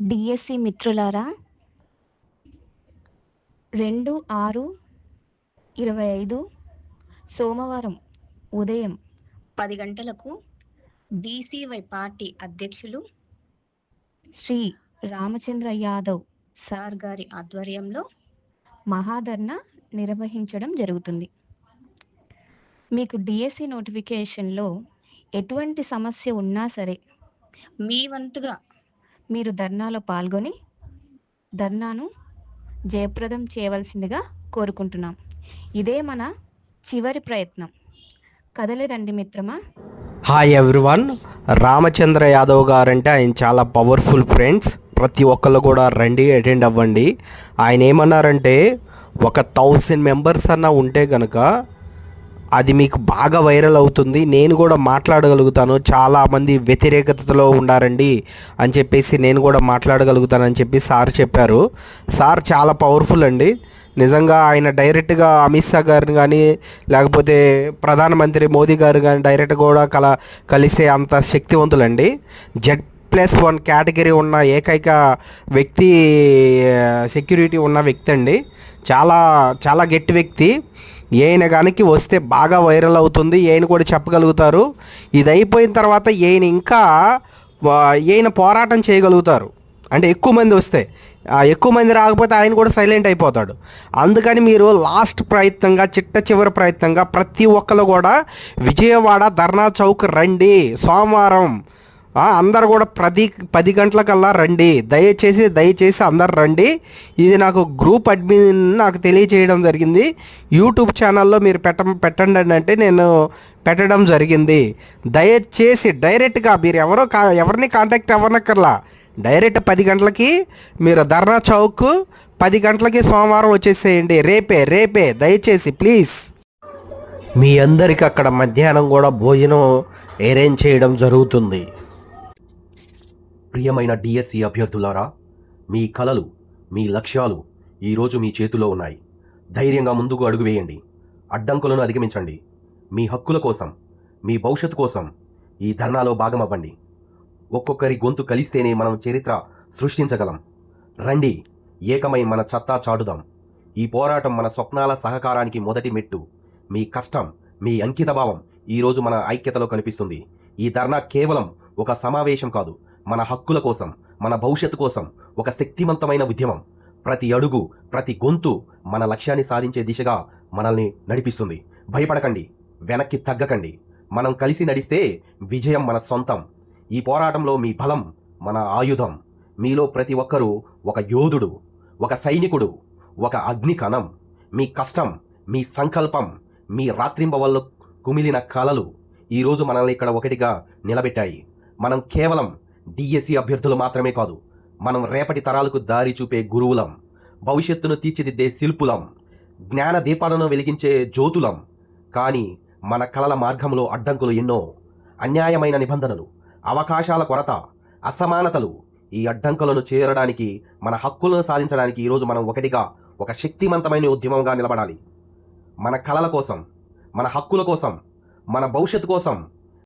DSC మిత్రులారా రెండు ఆరు ఇరవై ఐదు సోమవారం ఉదయం పది గంటలకు బీసీవై పార్టీ అధ్యక్షులు శ్రీ రామచంద్ర యాదవ్ సార్ గారి ఆధ్వర్యంలో మహాధర్ణ నిర్వహించడం జరుగుతుంది. మీకు డిఎస్సి నోటిఫికేషన్లో ఎటువంటి సమస్య ఉన్నా సరే మీ వంతుగా మీరు ధర్నాలో పాల్గొని ధర్నాను జయప్రదం చేయవలసిందిగా కోరుకుంటున్నాం. ఇదే మన చివరి ప్రయత్నం. కదలి రండి మిత్రమా? హాయ్ ఎవ్రీవన్ రామచంద్ర యాదవ్ గారంటే ఆయన చాలా పవర్ఫుల్ ఫ్రెండ్స్ ప్రతి ఒక్కళ్ళు కూడా రండి అటెండ్ అవ్వండి. ఆయన ఏమన్నారంటే ఒక థౌజండ్ మెంబర్స్ అన్న ఉంటే కనుక అది మీకు బాగా వైరల్ అవుతుంది. నేను కూడా మాట్లాడగలుగుతాను. చాలామంది వ్యతిరేకతలో ఉండారండి అని చెప్పేసి నేను కూడా మాట్లాడగలుగుతానని చెప్పి సార్ చెప్పారు. సార్ చాలా పవర్ఫుల్ అండి. నిజంగా ఆయన డైరెక్ట్గా అమిత్ షా గారిని కానీ లేకపోతే ప్రధానమంత్రి మోదీ గారు కానీ డైరెక్ట్ కూడా కల కలిసే అంత శక్తివంతులండి. జెడ్ ప్లస్ వన్ కేటగిరీ ఉన్న ఏకైక వ్యక్తి సెక్యూరిటీ ఉన్న వ్యక్తి అండి. చాలా చాలా గట్టి వ్యక్తి. ఈయన కానికి వస్తే బాగా వైరల్ అవుతుంది ఈయన కూడా చెప్పగలుగుతారు. ఇది అయిపోయిన తర్వాత ఈయన ఇంకా ఈయన పోరాటం చేయగలుగుతారు. అంటే ఎక్కువ మంది వస్తే ఎక్కువ మంది రాకపోతే ఆయన కూడా సైలెంట్ అయిపోతాడు. అందుకని మీరు లాస్ట్ ప్రయత్నంగా చిట్ట చివరి ప్రయత్నంగా ప్రతి ఒక్కరు కూడా విజయవాడ ధర్నా చౌక్ రండి. సోమవారం అందరు కూడా ప్రతి పది గంటలకల్లా రండి. దయచేసి దయచేసి అందరు రండి. ఇది నాకు గ్రూప్ అడ్మిన్ నాకు తెలియచేయడం జరిగింది. యూట్యూబ్ ఛానల్లో మీరు పెట్ట పెట్టండి అని అంటే నేను పెట్టడం జరిగింది. దయచేసి డైరెక్ట్గా మీరు ఎవరో కా ఎవరిని కాంటాక్ట్ అవ్వనక్కర్లా. డైరెక్ట్ పది గంటలకి మీరు ధర్నా చౌక్ పది గంటలకి సోమవారం వచ్చేసేయండి. రేపే రేపే. దయచేసి ప్లీజ్. మీ అందరికి అక్కడ మధ్యాహ్నం కూడా భోజనం అరేంజ్ చేయడం జరుగుతుంది. ప్రియమైన డిఎస్సి అభ్యర్థులారా మీ కలలు మీ లక్ష్యాలు ఈరోజు మీ చేతిలో ఉన్నాయి. ధైర్యంగా ముందుకు అడుగు వేయండి. అడ్డంకులను అధిగమించండి. మీ హక్కుల కోసం మీ భవిష్యత్తు కోసం ఈ ధర్నాలో భాగమవ్వండి. ఒక్కొక్కరి గొంతు కలిస్తేనే మనం చరిత్ర సృష్టించగలం. రండి ఏకమై మన చత్తా చాటుదాం. ఈ పోరాటం మన స్వప్నాల సహకారానికి మొదటి మెట్టు. మీ కష్టం మీ అంకితభావం ఈరోజు మన ఐక్యతలో కనిపిస్తుంది. ఈ ధర్నా కేవలం ఒక సమావేశం కాదు మన హక్కుల కోసం మన భవిష్యత్తు కోసం ఒక శక్తివంతమైన ఉద్యమం. ప్రతి అడుగు ప్రతి గొంతు మన లక్ష్యాన్ని సాధించే దిశగా మనల్ని నడిపిస్తుంది. భయపడకండి వెనక్కి తగ్గకండి. మనం కలిసి నడిస్తే విజయం మన సొంతం. ఈ పోరాటంలో మీ బలం మన ఆయుధం. మీలో ప్రతి ఒక్కరూ ఒక యోధుడు ఒక సైనికుడు ఒక అగ్ని కణం. మీ కష్టం మీ సంకల్పం మీ రాత్రింబవల్లో కుమిలిన కలలు ఈరోజు మనల్ని ఇక్కడ ఒకటిగా నిలబెట్టాయి. మనం కేవలం డిఎస్సి అభ్యర్థులు మాత్రమే కాదు మనం రేపటి తరాలకు దారి చూపే గురువులం భవిష్యత్తును తీర్చిదిద్దే శిల్పులం జ్ఞాన దీపాలను వెలిగించే జ్యోతులం. కానీ మన కళల మార్గంలో అడ్డంకులు ఎన్నో అన్యాయమైన నిబంధనలు అవకాశాల కొరత అసమానతలు ఈ అడ్డంకులను చేరడానికి మన హక్కులను సాధించడానికి ఈరోజు మనం ఒకటిగా ఒక శక్తివంతమైన ఉద్యమంగా నిలబడాలి. మన కళల కోసం మన హక్కుల కోసం మన భవిష్యత్తు కోసం